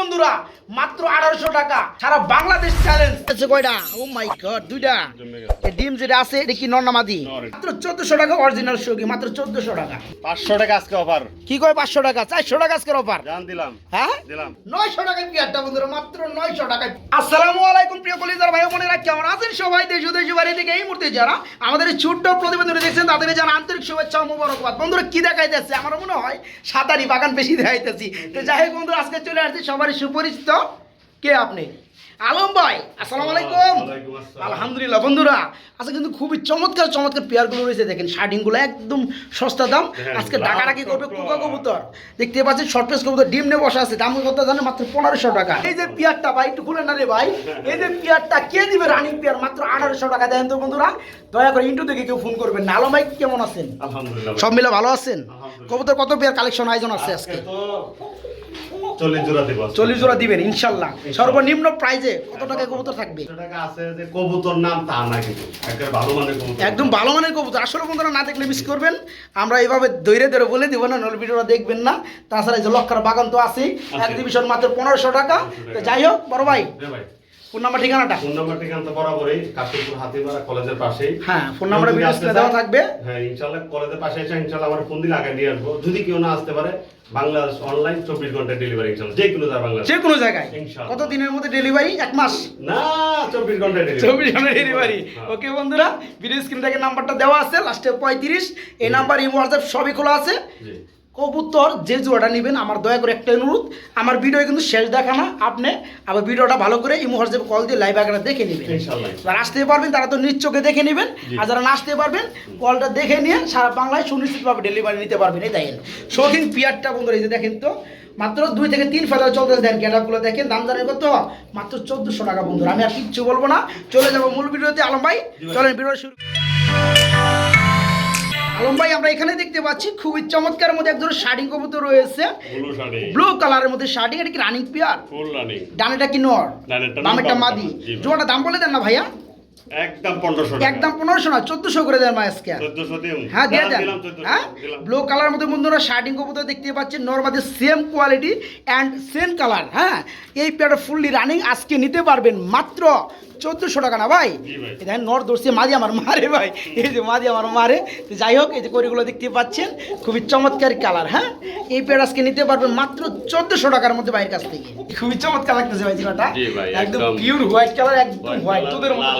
বন্ধুরা মাত্র আঠারোশো টাকা। সারা বাংলাদেশ চ্যালেঞ্জ আছে কয়টা? ও মাই গড দুইটা। এই ডিম যেটা আছে এটা কি নর্নামাদি মাত্র চোদ্দশো টাকা অরিজিনাল সঙ্গী মাত্র চোদ্দশো টাকা। পাঁচশো টাকা আজকে অফার কি কয় পাঁচশো টাকা? চারশো টাকা আজকের অফার জান দিলাম। হ্যাঁ? দিলাম। নয়শো টাকায় পেয়ারটা বন্ধুরা? মাত্র নয়শো টাকায়। আসসালামু আলাইকুম প্রিয় কলিজার ভাই বোনেরা কেমন আছেন সবাই? দেশ দেশ বাড়ি থেকে এই মুহূর্তে যারা আমাদের ছোট্ট প্রতিবেদনে দেখছেন তাদের জানা আন্তরিক শুভেচ্ছা ও মোবারকবাদ। বন্ধুরা কি দেখাইতেছে? আমার মনে হয় সাঁতারি বাগান বেশি দেখাইতেছি। তো যাই হোক বন্ধুরা আজকে চলে আসছি সবারই সুপরিচিত কে আপনি? আলম ভাই আসসালামু আলাইকুম। আলহামদুলিল্লাহ বন্ধুরা আজকে কিন্তু খুবই চমৎকার চমৎকার পেয়ারগুলো রয়েছে। দেখেন শার্টিংগুলো একদম সস্তা দাম। আজকে লাল ডাকাডাকি করবে। কোকা কবুতর। দেখতে পাচ্ছেন শর্ট পেস কবুতর ডিম নিয়ে বসা আছে। দাম কত জানেন মাত্র পনেরোশো টাকা। এই যে পেয়ারটা ভাই একটু খুলে না রে ভাই। এই যে পেয়ারটা কে দিবে রানিং পেয়ার? মাত্র আঠারোশো টাকা। দেন তো বন্ধুরা দয়া করে ইন্টু দেখে কেউ ফোন করবেন আলম ভাই কেমন আছেন? আলহামদুলিল্লাহ সব মিলে ভালো আছেন? কবুতর কত পেয়ার কালেকশন আয়োজন আছে আজকে চল্লিশ জোড়া দিবেন ইনশাল্লাহ। সর্বনিম্ন প্রাইজে কত টাকা কবুতর থাকবে? টাকা আছে যে কবুতর নাম তা না কিন্তু। একটা ভালো মানের কবুতর। একদম ভালো মানের কবুতর। আসলে বন্ধুরা না দেখলে মিস করবেন। আমরা এইভাবে দৈরে ধরে বলে দিব না নল ভিডিওটা দেখবেন না। তাছাড়া এই যে লক্ষার বাগান তো আছেই এক ডিভিশন মাত্র পনেরোশো টাকা। তো যাই হোক বড় ভাই। ভাই। ফোন নাম্বার ঠিকানাটা? ফোন নাম্বার ঠিকানা তো বরাবরই হাতিমারা কলেজের পাশেই। হ্যাঁ ফোন ভিডিও স্ক্রিনে দেওয়া থাকবে। হ্যাঁ ইনশাআল্লাহ কলেজের পাশে এসে ইনশাআল্লাহ আমার ফোন দিলে আগে নিয়ে আসব। যদি কেউ না আসতে পারে বাংলাদেশ অনলাইন চব্বিশ ঘণ্টা ডেলিভারি ইনশাআল্লাহ। যে কোনো যায় বাংলাদেশ। যে কোনো জায়গায়। ইনশাআল্লাহ। কত দিনের মধ্যে ডেলিভারি এক মাস? না চব্বিশ ঘণ্টা ডেলিভারি চব্বিশ ঘণ্টা ডেলিভারি ওকে বন্ধুরা ভিডিও স্ক্রিন থেকে নাম্বারটা দেওয়া আছে লাস্টে পঁয়ত্রিশ। এই নাম্বার এই হোয়াটসঅ্যাপ সবই খোলা আছে। জি। কবুতর যে জোড়াটা নেবেন আমার দয়া করে একটা অনুরোধ আমার ভিডিও কিন্তু শেষ দেখা না আপনি আবার ভিডিওটা ভালো করে ইমো হোয়াটসঅ্যাপ কল দিয়ে লাইভ আকারে দেখে নেবেন। যারা আসতে পারবেন তারা তো নিজ দেখে নেবেন আর যারা না আসতে পারবেন কলটা দেখে নিয়ে সারা বাংলায় সুনিশ্চিতভাবে ডেলিভারি নিতে পারবেন এই দেখেন। শৌখিন পিয়ারটা বন্ধুরা এই যে দেখেন তো মাত্র দুই থেকে তিন ফেদার চলতে দেন গেটআপগুলো দেখেন দাম জানেন কত? মাত্র চোদ্দশো টাকা বন্ধুরা আমি আর কিচ্ছু বলব না চলে যাব মূল ভিডিওতে আলম ভাই। চলেন ভিডিও শুরু আলম ভাই আমরা এখানে দেখতে পাচ্ছি খুবই চমৎকার মধ্যে একজন শাড়ি কবুতর রয়েছে। ব্লু কালারের মধ্যে শাড়ি এটা কি রানিং পিয়ার ডানেটা কি নর? বামেরটা মাদি। জোড়াটা দাম বলে দেন না ভাইয়া? একদম পনেরোশো একদম পনেরোশো না চোদ্দশো করে দেন আজকে। হ্যাঁ দিয়ে দেন। হ্যাঁ? ব্লু কালার মধ্যে বন্ধুরা শার্টিং কবুতর দেখতে পাচ্ছেন নর্মাদের same quality and same colour হ্যাঁ? এই পেয়ারটা ফুললি রানিং আজকে নিতে পারবেন মাত্র চোদ্দশো টাকা না ভাই। দেখেন নর দর্শে মাঝি আমার মারে ভাই। এই যে মাঝি আমার মারে। তো যাই হোক এই যে করিগুলো দেখতে পাচ্ছেন খুবই চমৎকার কালার হ্যাঁ? এই পেয়ার আজকে নিতে পারবেন মাত্র চোদ্দশো টাকার মধ্যে বাইরের কাছ থেকে। খুবই চমৎকার লাগতেছে ভাই জিনিসটা। জি ভাই, একদম। পিওর হোয়াইট কালার একদম হোয়াইট তোদের মতো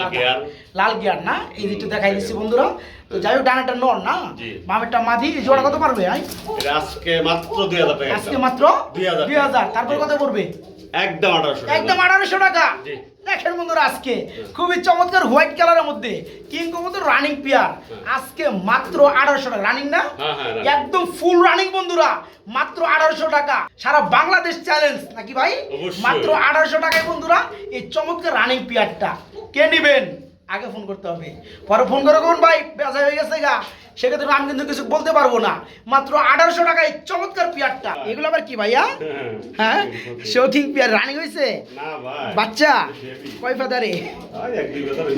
লাল। গিয়ার। না? এই যেটা দেখাই দিচ্ছি বন্ধুরা। তো যাই হোক ডানাটা নর না? জি। বামেরটা মাঝি এই জোড়া কত পারবে ভাই? আজকে মাত্র দুই হাজার আজকে মাত্র দুই হাজার। তারপর কত পড়বে? একদম আঠারোশো একদম আঠারোশো টাকা। দেখেন বন্ধুরা আজকে খুবই চমৎকার হোয়াইট কালারের মধ্যে কিং কবুতর রানিং পিয়ার আজকে মাত্র আঠারোশো টাকা। রানিং না? হ্যাঁ, হ্যাঁ। একদম ফুল রানিং বন্ধুরা। মাত্র আঠারোশো টাকা। সারা বাংলাদেশ চ্যালেঞ্জ নাকি ভাই? মাত্র আঠারোশো টাকায় বন্ধুরা এই চমৎকার রানিং পিয়ারটা কে নিবেন? আগে ফোন করতে হবে। পরে ফোন করে কোন ভাই? বেচা হয়ে গেছে গা। সেক্ষেত্রে আমি কিন্তু কিছু বলতে পারব না। মাত্র আঠারোশো টাকায় এই চমৎকার পিয়ারটা। এগুলো আবার কি ভাইয়া? হ্যাঁ শৌখিন পিয়ার রানিং হয়েছে? বাচ্চা? কয় ফেদারে?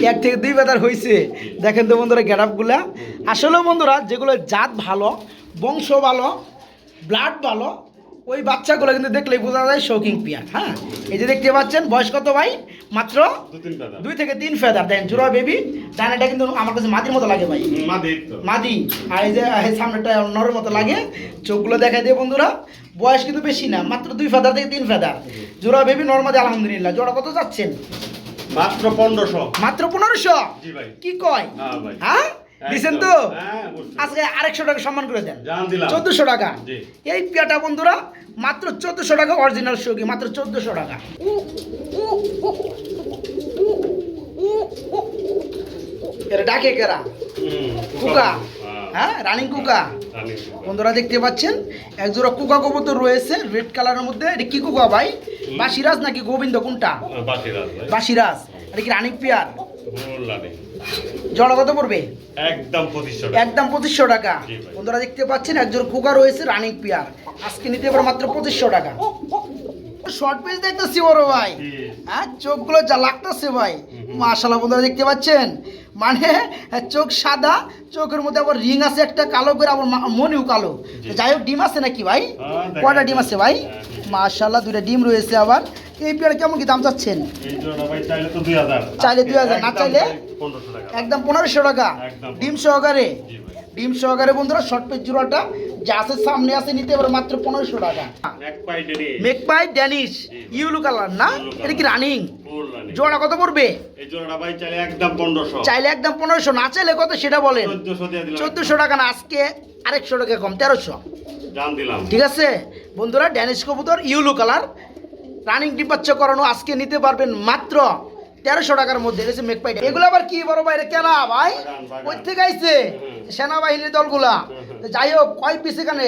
এক থেকে দুই ফেদার হয়েছে। দেখেন তো বন্ধুরা গ্যাডাপগুলা আসলেও বন্ধুরা যেগুলো জাত ভালো বংশ ভালো ব্লাড ভালো ওই বাচ্চাগুলো কিন্তু দেখলেই বোঝা যায় শৌখিন পিয়ার হ্যাঁ? এই যে দেখতে পাচ্ছেন বয়স কত ভাই? মাত্র দুই থেকে তিন ফেদার দেন জোড়া বেবি ডানাটা কিন্তু আমার কাছে মাদির মতো লাগে ভাই। মাদি আর এই যে সামনেটা নরের মতো লাগে। চোখগুলো দেখা দিয়ে বন্ধুরা বয়স কিন্তু বেশি না মাত্র দুই ফেদার থেকে তিন ফেদার জোড়া বেবি নর্মাদি আলহামদুলিল্লাহ। জোড়া কত যাচ্ছেন? মাত্র পনেরোশো। মাত্র পনেরোশো? কি কয়? হ্যাঁ? দিছেন তো? হ্যাঁ আজকে আরেকশো টাকা সম্মান করে দেন। চোদ্দশো টাকা। এই পেয়াটা বন্ধুরা মাত্র চোদ্দশো টাকা অরিজিনাল সঙ্গী মাত্র চোদ্দশো টাকা। এটা ডাকে কেরা? কুকা। হ্যাঁ, হ্যাঁ। রানিং কুকা। বন্ধুরা দেখতে পাচ্ছেন একজোড়া কুকা কবুতর রয়েছে রেড কালারের মধ্যে। এটা কি কুকা ভাই? বাসিরাজ নাকি গোবিন্দ কোনটা? বাসিরাজ এটা কি রানিং পিয়ার? জড়া কত পড়বে? একদম পঁচিশশো একদম পঁচিশশো টাকা। বন্ধুরা দেখতে পাচ্ছেন একজন কুকা রয়েছে রানিং পিয়ার আজকে নিতে পারে মাত্র পঁচিশশো টাকা। শর্ট পেজ দেখতেছি বড় ভাই। হ্যাঁ চোখগুলো যা লাগতেছে ভাই। মাশাল্লাহ বন্ধুরা দেখতে পাচ্ছেন? মানে চোখ সাদা চোখের মধ্যে আবার রিং আছে একটা কালো করে আবার মনেও কালো। যাই হোক ডিম আছে নাকি ভাই? হ্যাঁ, কয়টা ডিম আছে ভাই? হ্যাঁ। মাশাল্লাহ দুইটা ডিম রয়েছে আবার। এই পেয়ার কেমন কি দাম চাচ্ছেন? চাইলে তো 2000 চাইলে 2000, না চাইলে? একদম পনেরোশো টাকা। ডিম সহকারে? ডিম সহকারে বন্ধুরা শর্ট পেজ জোড়াটা যা আছে সামনে আছে নিতে পারো মাত্র পনেরোশো টাকা। এক পাই মেক বাই ড্যানিশ। ইউলু কালার না? এটা কি রানিং জোড়া কত পড়বে? চাইলে একদম চাইলে একদম পনেরোশো না চাইলে কত সেটা বলেন। 1400 চোদ্দশো টাকা না আজকে আরেকশো টাকা কম তেরোশো। ঠিক আছে? বন্ধুরা ড্যানিশ কবুতর ইউলু কালার রানিং ডিপাচ্ছ করানো আজকে নিতে পারবেন মাত্র তেরোশো টাকার মধ্যে। রয়েছে হচ্ছে মেকপাই এগুলো আবার কি বড় বাইরে কেনা ভাই। ওই থেকে আইছে সেনাবাহিনীর দলগুলা। যাই হোক কয় পিস এখানে?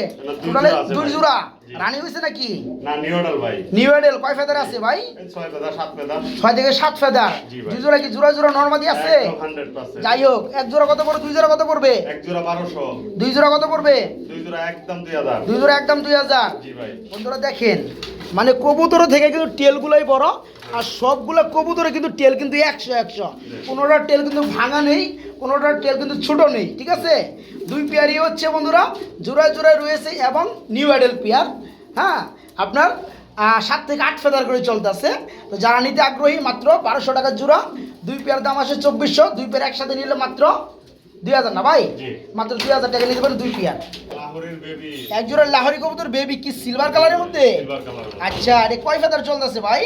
দুই জোড়া। দুই। রানি হয়েছে নাকি? না নিউডাল ভাই। নিউ এডেল কয় ফেদার আছে ভাই? ছয় পেদা সাত পেদা ছয় থেকে সাত ফেদার। দুই জোড়া কি জোড়া জোড়া নর্মাদি আছে? যাই হোক এক জোড়া কত পড়বে দুই জোড়া কত পড়বে? এক জোড়া 1200 দুই জোড়া কত পড়বে? দুই জোড়া একদম 2000 দুই জোড়া একদম দুই হাজার। বন্ধুরা দেখেন মানে কবুতর থেকে কিন্তু টেলগুলোই বড় আর সবগুলো কবুতরে কিন্তু টেল কিন্তু একশো একশো। কোনোটার টেল কিন্তু ভাঙা নেই কোনোটার টেল কিন্তু ছোটো নেই, ঠিক আছে? দুই পেয়ারই হচ্ছে বন্ধুরা, জোড়ায় জোড়ায় রয়েছে এবং নিউ অ্যাডেল পেয়ার হ্যাঁ? আপনার সাত থেকে আট ফেদার করে চলতেছে। তো যারা নিতে আগ্রহী, মাত্র বারোশো টাকার জোড়া, দুই পেয়ার দাম আসে চব্বিশশো, দুই পেয়ার একসাথে নিলে মাত্র দুই হাজার না ভাই? মাত্র দুই হাজার টাকা নিতে পারেন দুই পেয়ার। এক জোড়া লাহরি কবুতর বেবি কি সিলভার কালারের মধ্যে? আচ্ছা আরে কয় ফেদার চলতেছে ভাই?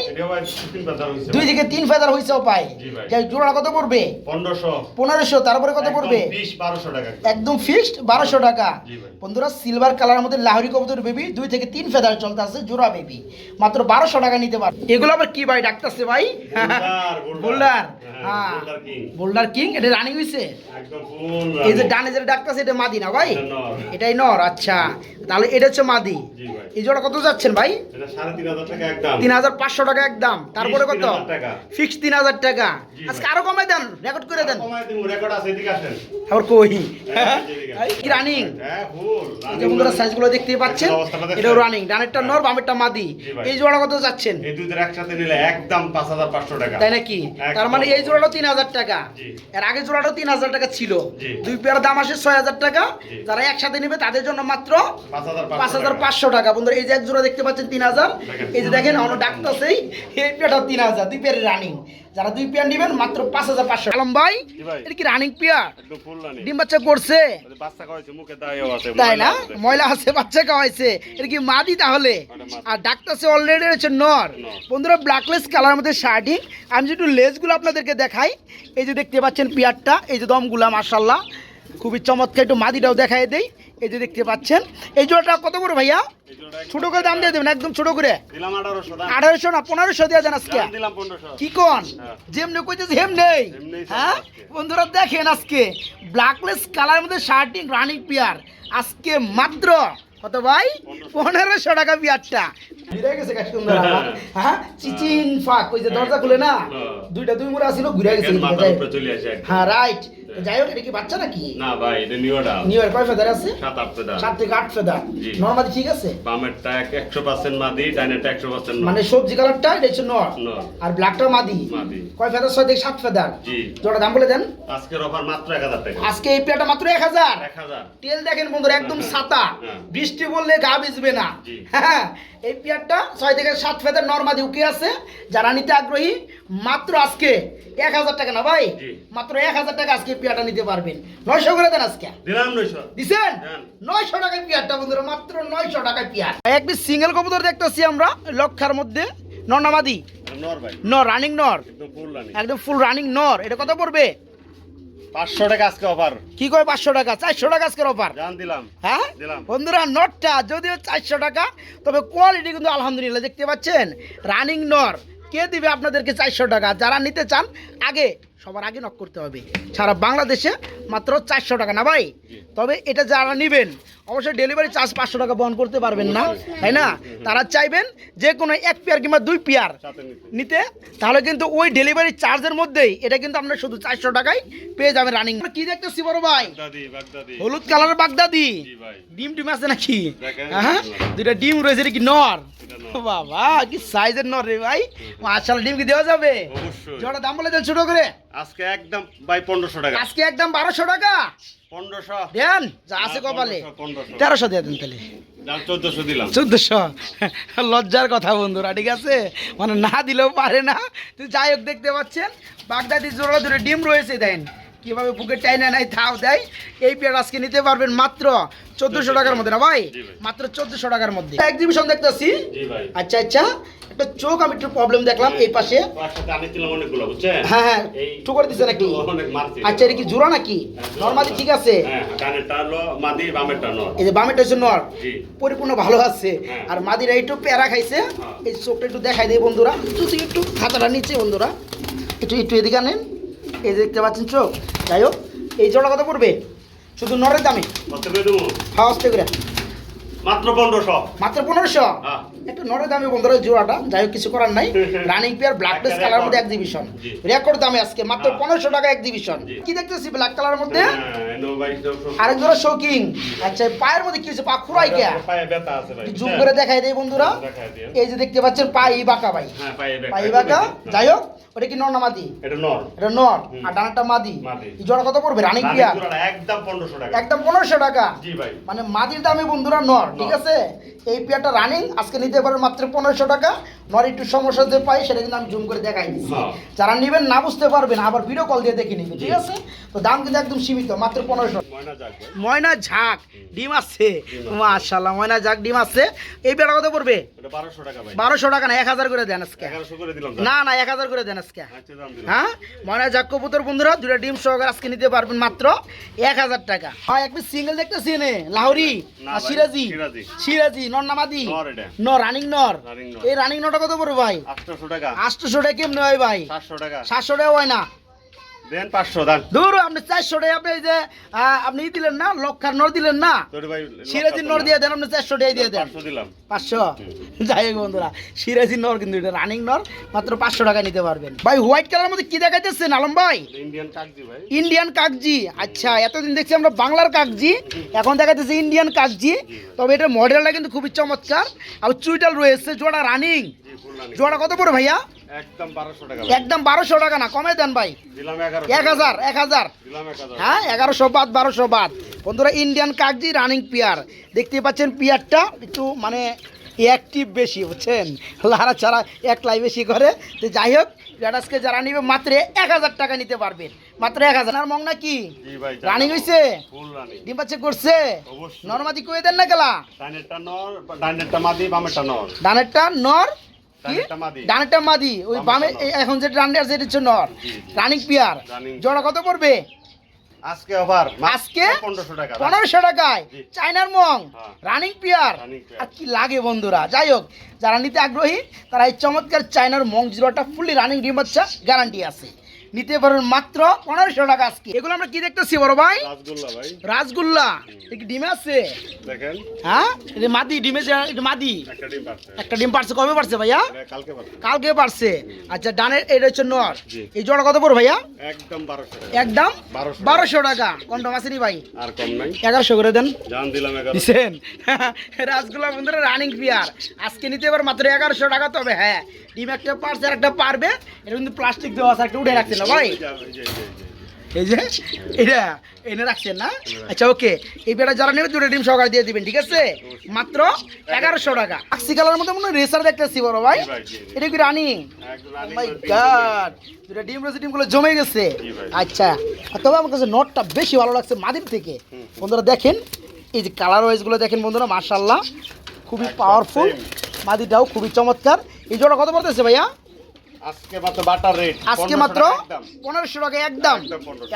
দুই থেকে তিন ফেদার হইছেও পাই। যাই জোড়া কত পড়বে? 1500 পনেরোশো তারপরে কত পড়বে? 20 1200 টাকা। একদম ফিক্সড বারোশো টাকা। বন্ধুরা সিলভার কালারের মধ্যে লাহরি কবুতর বেবি দুই থেকে তিন ফেদার চলতে আছে জোড়া বেবি মাত্র বারোশো টাকা নিতে পার এগুলো আবার কি ভাই ডাকতেছে ভাই? বোল্ডার হ্যাঁ হ্যাঁ বোল্ডার কিং এটা রানিং হইছে? এই যে ডানে যেটা ডাকতেছে এটা মাদি না ভাই? এটাই নর আচ্ছা। তাহলে এটা হচ্ছে মাদি। এই জোড়া কত যাচ্ছেন ভাই? এটা 3500 টাকা একদম। তিন হাজার পাঁচশো টাকা একদম। তারপরে কত? 3000 টাকা। ফিক্স তিন হাজার টাকা। আজকে আরও কমাই দেন রেকর্ড করে দেন। আবার কই? হ্যাঁ, কি রানিং হ্যাঁ যে বন্ধুরা সাইজগুলো দেখতেই পাচ্ছেন? এটাও রানিং ডানেরটা নর বামেরটা মাদি। এই জোড়া কত যাচ্ছেন? এই একসাথে নিলে একদম 5500 টাকা। তাই নাকি? তার মানে এই জোড়াটাও তিন হাজার টাকা। এর আগে জোড়াটাও তিন হাজার টাকা ছিল। দুই পেয়ার দাম আসে ছয় হাজার টাকা। যারা একসাথে নেবে তাদের জন্য মাত্র পাঁচ হাজার পাঁচশো টাকা। বন্ধুরা এই যে এক জোড়া দেখতে পাচ্ছেন তিন হাজার। এই যে দেখেন অন্য ডাক্তারছেই এই পেয়ারটা তিন হাজার দুই পেয়ারের রানিং যারা দুই পেয়ার নেবেন মাত্র পাঁচ হাজার পাঁচশো। আলম ভাই এটা কি রানিং পেয়ার? একদম ফুল রানি ডিম বাচ্চা করছে? তাই না? ময়লা আছে। বাচ্চা খাওয়াইছে। এটা কি মাদি তাহলে। আর ডাক্তারছে অলরেডি হচ্ছে নর। বন্ধুরা ব্ল্যাকলেস কালার মধ্যে শার্টিং আমি যদি একটু লেসগুলো আপনাদেরকে দেখাই এই যে দেখতে পাচ্ছেন পিয়ারটা এই যে দমগুলা মার্শাল্লাহ খুবই চমৎকার একটু মাদিটাও দেখাই দেই। এই যে দেখতে পাচ্ছেন এই জোড়াটা কত করে ভাইয়া? ছোট করে দাম দিয়ে দেবেন একদম ছোট করে? দিলাম 1800 দাম। আঠারোশো না পনেরোশো দিয়ে দেন আজকে? দাম দিলাম 1500 কি কোন? হ্যাঁ। যেমনি কইতেছে হেমনেই। নেই হ্যাঁ? বন্ধুরা দেখেন আজকে ব্ল্যাকলেস কালার মধ্যে শার্টিং রানিং পিয়ার আজকে মাত্র কত ভাই? পনেরোশো। টাকা পিয়ারটা ঘুরে গেছে কাস্টমার হ্যাঁ। চিচিন ফাঁক ওই যে দরজা খুলে না? হ্যাঁ। দুইটা দুই মুড়া ছিল ঘুরে গেছে। হ্যাঁ রাইট যাই হোক এটা কি বাচ্চা নাকি? না ভাই এটা নিউডা কয় ফেদার আছে? সাত আট পেদা সাত থেকে আট ফেদার। নর্মালি ঠিক আছে? বামেরটা একশো পার্সেন্ট মাদি ডাইনেরটা একশো পার্সেন্ট মানে সবজি কালারটা এটা হচ্ছে নর। আর ব্ল্যাকটা মাদি। মাদি। কয় ফেদার? ছয় থেকে সাত ফেদার। জি। জোড়া দাম বলে দেন। আজকের অফার মাত্র এক হাজার টাকা। আজকে এই পেয়ারটা মাত্র এক হাজার। এক হাজার। তেল দেখেন বন্ধুরা একদম ছাতা। হ্যাঁ। বৃষ্টি বললে গা ভিজবে না। হ্যাঁ এই পেয়ারটা ছয় থেকে সাত ফেদার নর্মাদি উকে আছে। যারা নিতে আগ্রহী মাত্র আজকে এক হাজার টাকা না ভাই? মাত্র এক হাজার টাকা আজকে এই পেয়ারটা নিতে পারবেন। নয়শো করে দেন আজকে। দিলাম নয়শো। দেন। নয়শো টাকায় পেয়ারটা বন্ধুরা মাত্র নয়শো টাকায় পেয়ার। এক পিস সিঙ্গেল কবুতর দেখতেছি আমরা লক্ষার মধ্যে। নর্নামাদি নর রানিং নর একদম ফুল একদম ফুল রানিং নর। এটা কত পড়বে? পাঁচশো টাকা আজকে অফার কি কয় পাঁচশো টাকা? চারশো টাকা আজকের অফার দিলাম। হ্যাঁ? দিলাম। বন্ধুরা নটটা যদিও চারশো টাকা তবে কোয়ালিটি কিন্তু আলহামদুলিল্লাহ দেখতে পাচ্ছেন। রানিং নর। কে দিবে আপনাদেরকে চারশো টাকা? যারা নিতে চান, আগে, সবার আগে নক করতে হবে। সারা বাংলাদেশে মাত্র চারশো টাকা। না ভাই তবে এটা যারা নেবেন অবশ্যই ডেলিভারি চার্জ পাঁচশো টাকা বহন করতে পারবেন না তাই না? তারা চাইবেন যে কোনো এক পেয়ার কিংবা দুই পেয়ার নিতে। তাহলে কিন্তু ওই ডেলিভারি চার্জের মধ্যেই এটা কিন্তু আপনার শুধু চারশো টাকায় পেয়ে যাবেন রানিং কি দেখতেছি বড় ভাই? হলুদ কালারের বাগদাদি। ডিম ডিম আছে নাকি? হ্যাঁ দুইটা ডিম রয়েছে এটা কি নর? বাবা কি সাইজের নর রে ভাই। মাশাআল্লাহ ডিম কি দেওয়া যাবে? জোড়া দাম বলে দেন ছোট করে। আজকে একদম ভাই পনেরোশো টাকা। আজকে একদম বারোশো টাকা? পনেরোশো। দেন যা আছে কপালে। তেরোশো দিয়ে দেন তাহলে। চোদ্দশো দিলাম। চোদ্দশো। লজ্জার কথা বন্ধুরা ঠিক আছে? মানে না দিলেও পারে না। তুই যাই হোক দেখতে পাচ্ছেন বাগদাদি জোড়া ধরে ডিম রয়েছে দেন। কীভাবে বুকে টাইনা নাই থাও দেয়। এই পেয়ার আজকে নিতে পারবেন মাত্র চোদ্দশো টাকার মধ্যে না ভাই? মাত্র চোদ্দশো টাকার মধ্যে। এক্সিবিশন দেখতেছি? আচ্ছা আচ্ছা। একটা চোখ আমি একটু প্রবলেম দেখলাম এই পাশে। হ্যাঁ হ্যাঁ। এই টু করে দিছে নাকি আচ্ছা এটা কি জোড়া নাকি? নর্মালি ঠিক আছে। হ্যাঁ নর। এই যে বামেটা হচ্ছে নর। পরিপূর্ণ ভালো আছে। হ্যাঁ। আর মাদিরা একটু প্যারা খাইছে। হ্যাঁ। এই চোখটা একটু দেখাই দেয় বন্ধুরা। যদি একটু খাতাটা নিচে বন্ধুরা। একটু একটু এদিকে আনেন। এই যে দেখতে পাচ্ছেন চোখ যাই হোক এই জোড়া কত পড়বে? শুধু নরের দামে? হ্যাঁ হাওয়া করে। মাত্র পনেরোশো। মাত্র পনেরোশো? হ্যাঁ। একটু নরের দামে বন্ধুরা জোড়াটা যাই হোক কিছু করার নাই। Running pair black place colour মধ্যে। এক্সিবিশন রেকর্ড দামে আজকে মাত্র হ্যাঁ। পনেরোশো টাকা এক্সিবিশন। কি দেখতেছি ব্ল্যাক কালার মধ্যে? হ্যাঁ, আরেক জোড়া শৌকিং আচ্ছা পায়ের মধ্যে কি হচ্ছে পা খুরাই কে? পায়ে জুম করে দেখাই দেয় বন্ধুরা। এই যে দেখতে পাচ্ছেন পাই বাঁকা ভাই। হ্যাঁ পায়ে বাঁকা। যাই হোক ওটা কি নর না মাদি? এটা নর। এটা নর। আর ডানাটা মাদি। এই জোড়া কত পড়বে? রানিং পিয়ার একদম পনেরোশো টাকা। একদম পনেরোশো টাকা। জি ভাই। মানে মাদির দামে বন্ধুরা নর ঠিক আছে? এই পেয়ারটা রানিং আজকে নিতে পারবেন মাত্র পনেরোশো টাকা। নর একটু সমস্যা যে পাই সেটা কিন্তু আমি জুম করে দেখাই দিচ্ছি। যারা নেবেন না বুঝতে পারবেন আবার ভিডিও কল দিয়ে দেখে নিবেন ঠিক আছে? তো দাম কিন্তু একদম সীমিত মাত্র পনেরোশো। ময়না ময়না ঝাঁক ডিম আছে। মাশাল্লাহ ময়না ঝাঁক ডিম আছে। এই পেয়ারটা কত পড়বে? বারোশো টাকা না এক হাজার করে দেন আজকে। না না এক হাজার করে দেন আজকে। আচ্ছা হ্যাঁ? ময়না জাক কবুতর বন্ধুরা দুটা ডিম সহকারে আজকে নিতে পারবেন মাত্র এক হাজার টাকা। হয় একটু সিঙ্গেল দেখতেছি নে লাহোরি সিরাজি। সিরাজি। নর নামাদি নর রানিং নর নর। এই রানিং নটা কত পড়বে ভাই? আটশোশো টাকা। আটশো টাকা কেমনে হয় ভাই? সাতশো টাকা। সাতশো টাকা হয় না? দেন পাঁচশো দান। দূর আপনি চারশো টাকা আপনি যে আপনি দিলেন না লক্ষার নর দিলেন না? সিরাজির নর দিয়ে দেন আপনি টাকা দিয়ে দেন। দিলাম। যাই হোক বন্ধুরা নর কিন্তু এটা রানিং নর মাত্র পাঁচশো টাকা নিতে পারবেন। ভাই হোয়াইট কালার মধ্যে কি দেখাইতেছেন আলম ভাই? ইন্ডিয়ান কাকজি ভাই। ইন্ডিয়ান কাকজি। আচ্ছা এতদিন দেখছি আমরা বাংলার কাকজি এখন দেখাতেছে ইন্ডিয়ান কাকজি। তবে এটা মডেলটা কিন্তু খুবই চমৎকার। আর চুইটাল রয়েছে জোড়া রানিং। জোড়া কত পড়ে ভাইয়া? একদম বারোশো টাকা না কমে দেন ভাই। এক হাজার এক হাজার। হ্যাঁ এগারোশো বাদ বারোশো বাদ। বন্ধুরা ইন্ডিয়ান কাগজি রানিং পিয়ার দেখতে পাচ্ছেন পিয়ারটা একটু মানে অ্যাক্টিভ বেশি বুঝছেন? লারা ছাড়া একলাই বেশি করে। তো যাই হোক পিয়াটাসকে যারা নিবে মাত্র এক হাজার টাকা নিতে পারবেন মাত্র এক হাজার। আর মং নাকি জি ভাই রানিং হয়েছে ডিম পাচ্ছে করছে? নর্মাদি কয়ে দেন না গেলা? ডাইনেরটা নর ডাইনেরটা মাদি বামেরটা নর। ডানেরটা নর কি ডানেরটা মাদি ওই বামে এখন যে ডান্ডার আছে হচ্ছে নর। রানিং পিয়ার জোড়া কত পড়বে? আজকে অফার আজকে পনেরোশো টাকা। পনেরোশো টাকায়। চাইনার মং। রানিং পিয়ার আর কি লাগে বন্ধুরা। যাই হোক যারা নিতে আগ্রহী তারা এই চমৎকার চাইনার মং জিরোটা ফুললি রানিং ডিম বাচ্চা গ্যারান্টি আছে। নিতে পারবেন মাত্র পনেরোশো টাকা আজকে। এগুলো আমরা কি দেখতেছি বড় ভাই? রাসগোল্লা ভাই। রাসগোল্লা। কি ডিমে আছে? দেখেন। হ্যাঁ? এটা মাদি ডিমে এটা মাদি। একটা ডিম পারছে। কবে পারছে ভাইয়া? কালকে পারছে। আচ্ছা ডানের এটা হচ্ছে নর। এই জোড়া কত পড়ো ভাইয়া? একদম বারোশো টাকা। একদম? বারোশো। টাকা। কোনটা মাসেনি ভাই? আর কম নাই। এগারোশো করে দেন। জান দিলাম রাসগোল্লা বন্ধুরা রানিং পিয়ার আজকে নিতে পার মাত্র এগারোশো টাকা তবে হ্যাঁ। ডিম একটা পারছে আর একটা পারবে এটা কিন্তু প্লাস্টিক দেওয়া আছে একটা উঠে রাখছেন না ভাই? এই যে, এটা এনে রাখছেন না? আচ্ছা ওকে এই বেটা যারা নেবে দুটো ডিম সহকারে দিয়ে দিবেন ঠিক আছে? মাত্র এগারোশো টাকা। আকসি কালার মধ্যে মনে হয় রেসার দেখতেছি বড় ভাই। ভাই। এটা কি রানিং? মাই ডিম দুটা ডিম রয়েছে ডিমগুলো জমে গেছে। আচ্ছা তবে আমার কাছে নটটা বেশি ভালো লাগছে মাদির থেকে। বন্ধুরা দেখেন এই যে কালার ওয়াইজগুলো দেখেন বন্ধুরা মার্শাল্লাহ খুবই পাওয়ারফুল মাদিটাও খুবই চমৎকার। এই জোড়া কত পড়তেছে ভাইয়া? আজকে মাত্র বাটার রেট আজকে মাত্র একদম। পনেরোশো টাকা একদম।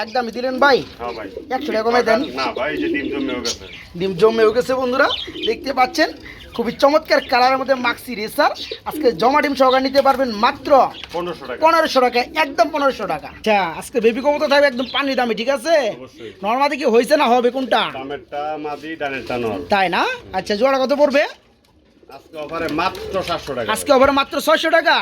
একদম দিলেন ভাই? হ্যাঁ ভাই। একশো টাকা কমে দেন। না ভাই যে ডিম জমে গেছে। ডিম জমে গেছে বন্ধুরা দেখতে পাচ্ছেন? খুবই চমৎকার কালারের মধ্যে মাক্সি রেসার আজকে জমা ডিম সহকারে নিতে পারবেন মাত্র পনেরোশো টাকা। একদম পনেরোশো টাকা। আচ্ছা আজকে বেবি কবুতর থাকবে একদম পানির দামে ঠিক আছে? অবশ্যই। নর্মালি কি হয়েছে না হবে কোনটা? তাই না? আচ্ছা জোড়া কত পড়বে? আজকে অফারে মাত্র সাতশো টাকা। আজকে ওভার মাত্র ছয়শো টাকা?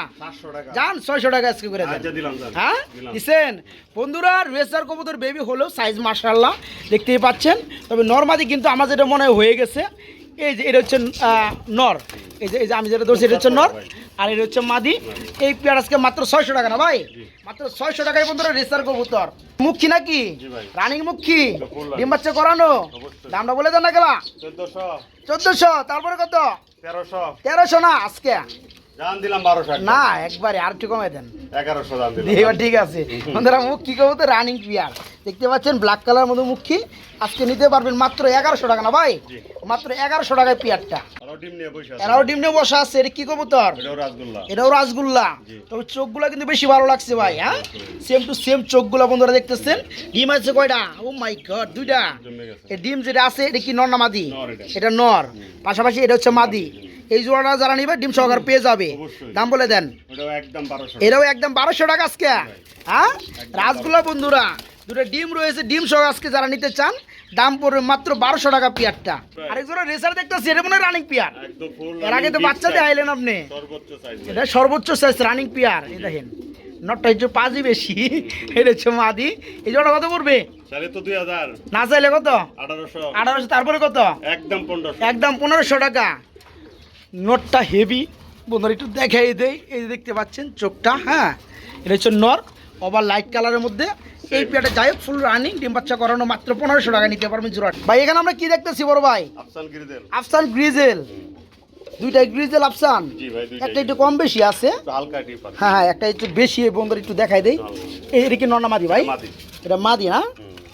আজকে করে দেন। আচ্ছা দিলাম হ্যাঁ। দিছেন? বন্ধুরা রেসার কবুতর বেবি হলেও সাইজ মার্শাল্লাহ দেখতেই পাচ্ছেন। তবে নর্মালি কিন্তু আমার যেটা মনে হয়ে গেছে এই যে এটা হচ্ছে নর। এই যে এই যে আমি যেটা ধরছি এটা হচ্ছে নর আর এটা হচ্ছে মাদি। এই পেয়ার আজকে মাত্র ছয়শো টাকা না ভাই? মাত্র ছয়শো টাকায় বন্ধুরা রেসার কবুতর। মুখী নাকি? রানিং মুখী। ডিম বাচ্চা করানো। দামটা বলে দেন না গেলা। চোদ্দশো। চোদ্দশো তারপরে কত? তেরোশো। না আজকে। না একবারে আর একটু দেন। এবার ঠিক আছে। বন্ধুরা মুখ কি করব তো রানিং পিয়ার দেখতে পাচ্ছেন ব্ল্যাক কালার মতো মুখী। আজকে নিতে পারবেন মাত্র এগারোশো টাকা না ভাই? মাত্র এগারোশো টাকায় পিয়ারটা। ডিম নিয়ে বসে আছে এরাও ডিম নিয়ে বসা আছে এটা কি কবুতর? এটাও রাসগোল্লা। এটাও রাসগুল্লা। জি। তবে চোখগুলো কিন্তু বেশি ভালো লাগছে ভাই হ্যাঁ? সেম টু সেম চোখগুলো বন্ধুরা দেখতেছেন। ডিম আছে কয়টা? ও মাই গড দুইটা। এই ডিম যেটা আছে এটা কি নর না মাদি? এটা। নর। পাশাপাশি এটা হচ্ছে মাদি। এই জোড়াটা যারা নিবে ডিম সহকার পেয়ে যাবে। দাম বলে দেন। ওটাও একদম বারোশো এটাও একদম বারোশো টাকা আজকে। হ্যাঁ? রাসগুলা বন্ধুরা দুটো ডিম রয়েছে। ডিম সহ আজকে যারা নিতে চান দাম পড়বে মাত্র বারোশো টাকা পিয়ারটা। আরেক জোড়া রেসার দেখতেছি এটা মনে রানিং পিয়ার এর আগে তো বাচ্চা দেখাইলেন আপনি। এটা সর্বোচ্চ সাইজ রানিং পিয়ার এই দেখেন নটটা একটু পাঁচই বেশি। এটা হচ্ছে মাদি। এই জোড়া কত পড়বে? না চাইলে কত? আঠারোশো। তারপরে কত? একদম পনেরোশো। একদম পনেরোশো টাকা। নোটটা হেভি বন্ধুরা একটু দেখাই দেই। এই দেখতে পাচ্ছেন চোখটা হ্যাঁ? এটা হচ্ছে নর ওভার লাইট কালারের মধ্যে। এই পেটে যাই হোক ফুল রানিং ডিম বাচ্চা করানো মাত্র পনেরোশো টাকা নিতে পারবেন জোড়াট। ভাই এখানে আমরা কি দেখতেছি বড় ভাই? আফসান গ্রিজেল। দুইটাই গ্রিজেল আফসান। একটা একটু কম বেশি আছে। হ্যাঁ হ্যাঁ একটা একটু বেশি বন্ধুরা একটু দেখাই দেই। এই এটা কি নর্না মাদি ভাই? এটা মাদি। না?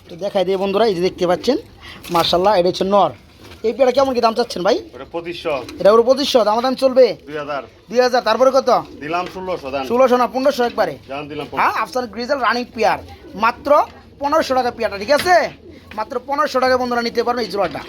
একটু দেখাই দেই বন্ধুরা এই যে দেখতে পাচ্ছেন। মার্শাল্লাহ এটা হচ্ছে নর। এই পেয়ারা কেমন কি দাম চাচ্ছেন ভাই? পঁচিশশো। এটা ওর পঁচিশশো দাম দাম চলবে? দুই হাজার। দুই হাজার তারপরে কত? দিলাম ষোলোশো ষোলোশো না পনেরোশো একবারে? হ্যাঁ আফসান গ্রিজেল রানিং পেয়ার। মাত্র পনেরোশো টাকা পেয়ারটা ঠিক আছে? মাত্র পনেরোশো টাকা বন্ধুরা নিতে পারবেন এই জোড়াটা।